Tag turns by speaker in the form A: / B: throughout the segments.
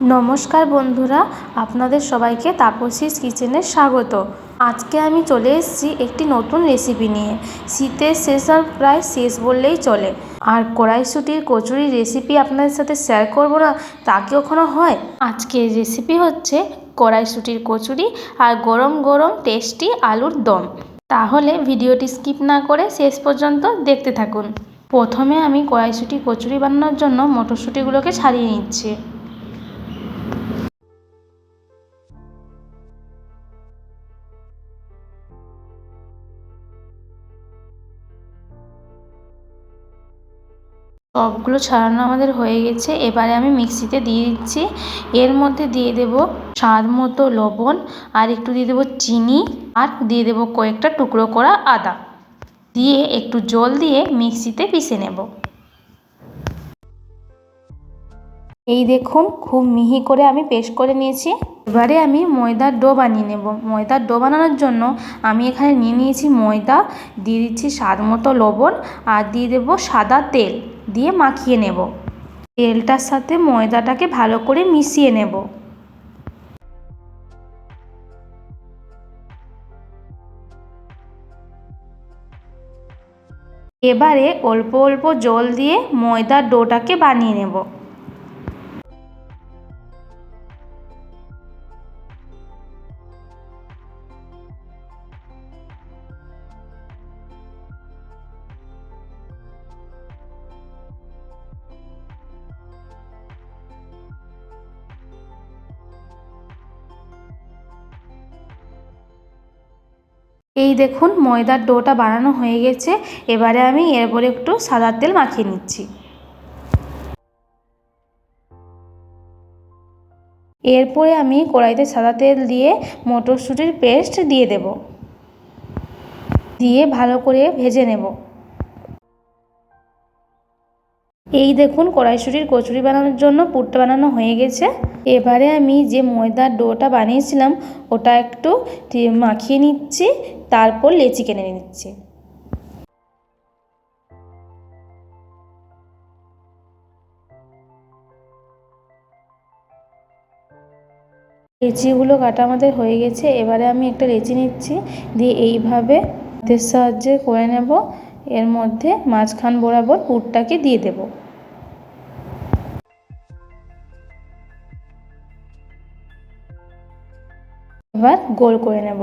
A: নমস্কার বন্ধুরা, আপনাদের সবাইকে তাপসীস কিচেনে স্বাগত। আজকে আমি চলে এসেছি একটি নতুন রেসিপি নিয়ে। শীতের সেশন প্রায় শেষ বললেই চলে। আর কড়াইশুঁটির কচুরির রেসিপি আপনাদের সাথে শেয়ার করব না, তা কি কখনো হয়? আজকের রেসিপি হচ্ছে কড়াইশুঁটির কচুরি আর গরম গরম টেস্টি আলুর দম। তাহলে ভিডিওটি স্কিপ না করে শেষ পর্যন্ত দেখতে থাকুন। প্রথমে আমি কড়াইশুঁটি কচুরি বানানোর জন্য মটরশুঁটিগুলোকে ছাড়িয়ে নিচ্ছি। সবগুলো ছাড়ানো আমাদের হয়ে গেছে। এবারে আমি মিক্সিতে দিয়ে দিচ্ছি। এর মধ্যে দিয়ে দেব স্বাদ মতো লবণ, আর একটু দিয়ে দেবো চিনি, আর দিয়ে দেবো কয়েকটা টুকরো করা আদা। দিয়ে একটু জল দিয়ে মিক্সিতে পিষে নেব। এই দেখুন, খুব মিহি করে আমি পেস্ট করে নিয়েছি। এবারে আমি ময়দার ডো বানিয়ে নেব। ময়দার ডো বানানোর জন্য আমি এখানে নিয়ে নিয়েছি ময়দা, দিয়ে দিচ্ছি স্বাদ মতো লবণ, আর দিয়ে দেবো সাদা তেল। দিয়ে মাখিয়ে নেব। তেলটার সাথে ময়দাটাকে ভালো করে মিশিয়ে নেব। এবারে অল্প অল্প জল দিয়ে ময়দার ডোটাকে বানিয়ে নেব। এই দেখুন, ময়দার ডোটা বানানো হয়ে গেছে। এবারে আমি এর উপরে একটু সাদার তেল মাখিয়ে নিচ্ছি। এরপরে আমি কড়াইতে সাদা তেল দিয়ে মটরশুঁটির পেস্ট দিয়ে দেব। দিয়ে ভালো করে ভেজে নেব। এই দেখুন, কড়াইশুঁটির কচুরি বানানোর জন্য পুরটা বানানো হয়ে গেছে। এবারে আমি যে ময়দার ডোটা বানিয়েছিলাম, ওটা একটু মাখিয়ে নিচ্ছি, তারপর লেচি কেনে নিচ্ছি। লেচিগুলো কাটা আমাদের হয়ে গেছে, এবারে আমি একটা লেচি নিচ্ছি, দিয়ে এইভাবে হাতের সাহায্যে করে নেব। এর মধ্যে মাঝখান বরাবর পুরটাকে দিয়ে দেব। এবার গোল করে নেব।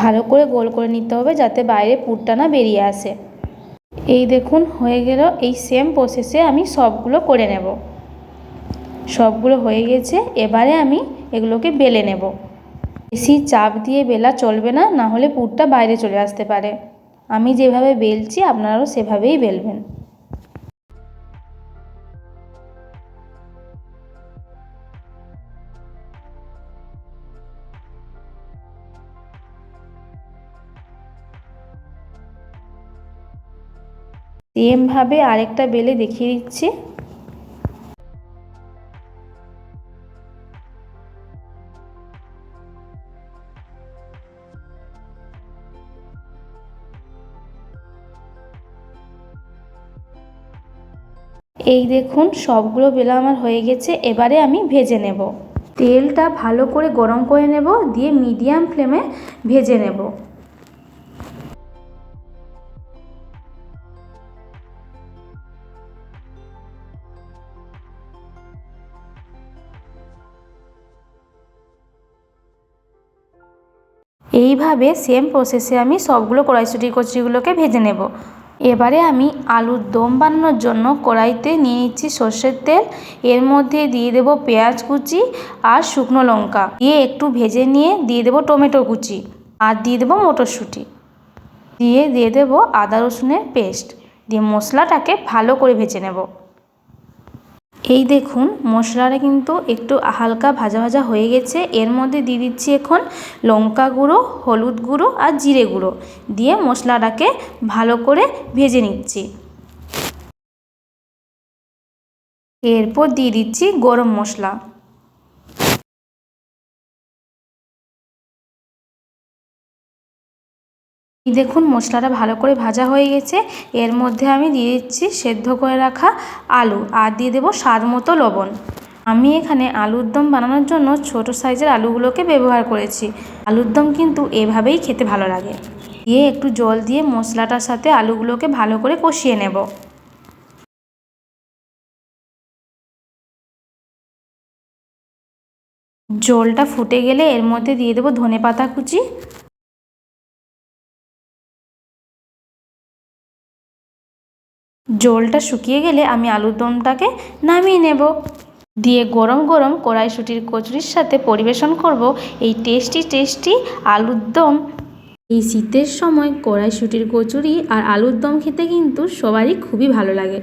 A: ভালো করে গোল করে নিতে হবে যাতে বাইরে পুরটা না বেরিয়ে আসে। এই দেখুন, হয়ে গেল এই সেম প্রসেসে আমি সবগুলো করে নেব। সবগুলো হয়ে গেছে, এবারে আমি এগুলোকে বেলে নেব। বেশি চাপ দিয়ে বেলা চলবে না না হলে পুরটা বাইরে চলে আসতে পারে। আমি যেভাবে বেলছি, আপনারাও সেভাবেই বেলবেন। সেমভাবে আরেকটা বেলে দেখিয়ে দিচ্ছি। এই দেখুন, সবগুলো বেলা আমার হয়ে গেছে, এবারে আমি ভেজে নেব। তেলটা ভালো করে গরম করে নেব, দিয়ে মিডিয়াম ফ্লেমে ভেজে নেব। এইভাবে সেম প্রসেসে আমি সবগুলো কড়াইশুঁটি কচুরিগুলোকে ভেজে নেব। এবারে আমি আলুর দম বানানোর জন্য কড়াইতে নিয়ে নিচ্ছি সর্ষের তেল। এর মধ্যে দিয়ে দেব পেঁয়াজ কুচি আর শুকনো লঙ্কা। দিয়ে একটু ভেজে নিয়ে দিয়ে দেব টমেটো কুচি আর দিয়ে দেবো মটরশুঁটি। দিয়ে দিয়ে দেব আদা রসুনের পেস্ট। দিয়ে মশলাটাকে ভালো করে ভেজে নেব। এই দেখুন, মশলাটা কিন্তু একটু হালকা ভাজা ভাজা হয়ে গেছে। এর মধ্যে দিয়ে দিচ্ছি এখন লঙ্কা গুঁড়ো, হলুদ গুঁড়ো আর জিরে গুঁড়ো দিয়ে মশলাটাকে ভালো করে ভেজে নিচ্ছি। এরপর দিয়ে দিচ্ছি গরম মশলা। দেখুন মশলাটা ভালো করে ভাজা হয়ে গেছে। এর মধ্যে আমি দিয়ে দিচ্ছি সেদ্ধ করে রাখা আলু আর দিয়ে দেবো স্বাদ মতো লবণ। আমি এখানে আলুর দম বানানোর জন্য ছোট সাইজের আলুগুলোকে ব্যবহার করেছি। আলুর দম কিন্তু এভাবেই খেতে ভালো লাগে। দিয়ে একটু জল দিয়ে মশলাটার সাথে আলুগুলোকে ভালো করে কষিয়ে নেব। জলটা ফুটে গেলে এর মধ্যে দিয়ে দেবো ধনে পাতা কুচি। জলটা শুকিয়ে গেলে আমি আলুর দমটাকে নামিয়ে নেব। দিয়ে গরম গরম কড়াইশুটির কচুরির সাথে পরিবেশন করব এই টেস্টি টেস্টি আলুর দম। এই শীতের সময় কড়াইশুটির কচুরি আর আলুর দম খেতে কিন্তু সবারই খুবই ভালো লাগে।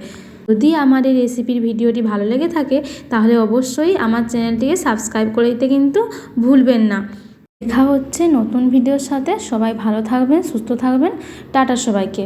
A: যদি আমার এই রেসিপির ভিডিওটি ভালো লেগে থাকে, তাহলে অবশ্যই আমার চ্যানেলটিকে সাবস্ক্রাইব করে দিতে কিন্তু ভুলবেন না। দেখা হচ্ছে নতুন ভিডিওর সাথে। সবাই ভালো থাকবেন, সুস্থ থাকবেন। টাটা সবাইকে।